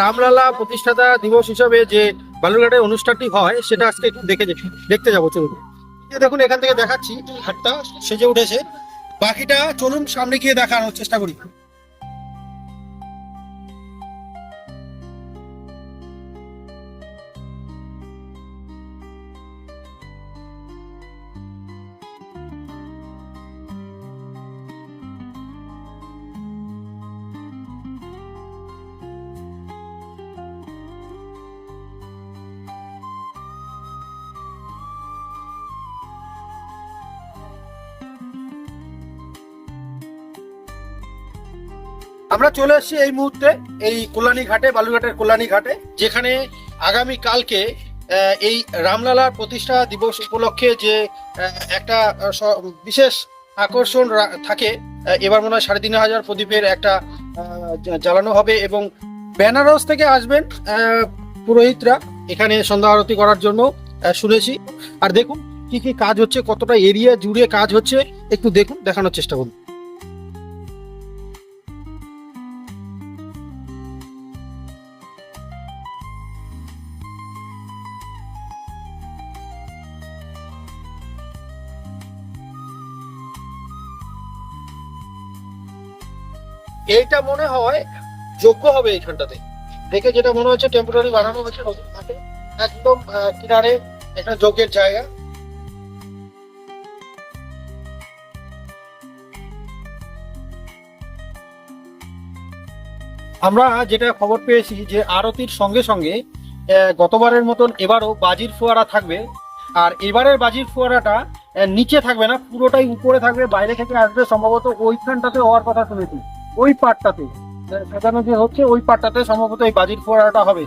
রামলালা প্রতিষ্ঠাতা দিবস হিসাবে যে বালুরঘাটে অনুষ্ঠানটি হয়, সেটা আজকে একটু দেখে দেখতে যাব, চলুন। দেখুন, এখান থেকে দেখাচ্ছি হাটটা, সেজে উঠেছে। বাকিটা চলুন সামনে গিয়ে দেখানোর চেষ্টা করি। আমরা চলে এসেছি এই মুহূর্তে এই কল্যাণী ঘাটে, বালুরঘাটের কল্যাণী ঘাটে, যেখানে আগামী কালকে এই রামলালার প্রতিষ্ঠা দিবস উপলক্ষে যে একটা বিশেষ আকর্ষণ থাকে এবার মনে হয় সাড়ে তিন হাজার প্রদীপের একটা জ্বালানো হবে এবং বেনারস থেকে আসবেন পুরোহিতরা এখানে সন্ধ্যা আরতি করার জন্য শুনেছি। আর দেখুন কি কি কাজ হচ্ছে, কতটা এরিয়া জুড়ে কাজ হচ্ছে, একটু দেখুন, দেখানোর চেষ্টা করুন। এইটা মনে হয় যোগ্য হবে এইখানটাতে। দেখে যেটা মনে হচ্ছে টেম্পোরারি বানানো হয়েছে, নতুন একদম কিনারে একটা যোগ্যের জায়গা। আমরা যেটা খবর পেয়েছি যে আরতির সঙ্গে সঙ্গে গতবারের মতন এবারও বাজির ফোয়ারা থাকবে। আর এবারের বাজির ফোয়ারাটা নিচে থাকবে না, পুরোটাই উপরে থাকবে, বাইরে থেকে আসবে, সম্ভবত ওইখানটাতে হওয়ার কথা শুনেছি। ওই পার্টটাতে সাজানো যে হচ্ছে ওই পার্টটাতে সম্ভবত এই বাজির ফোয়ারাটা হবে।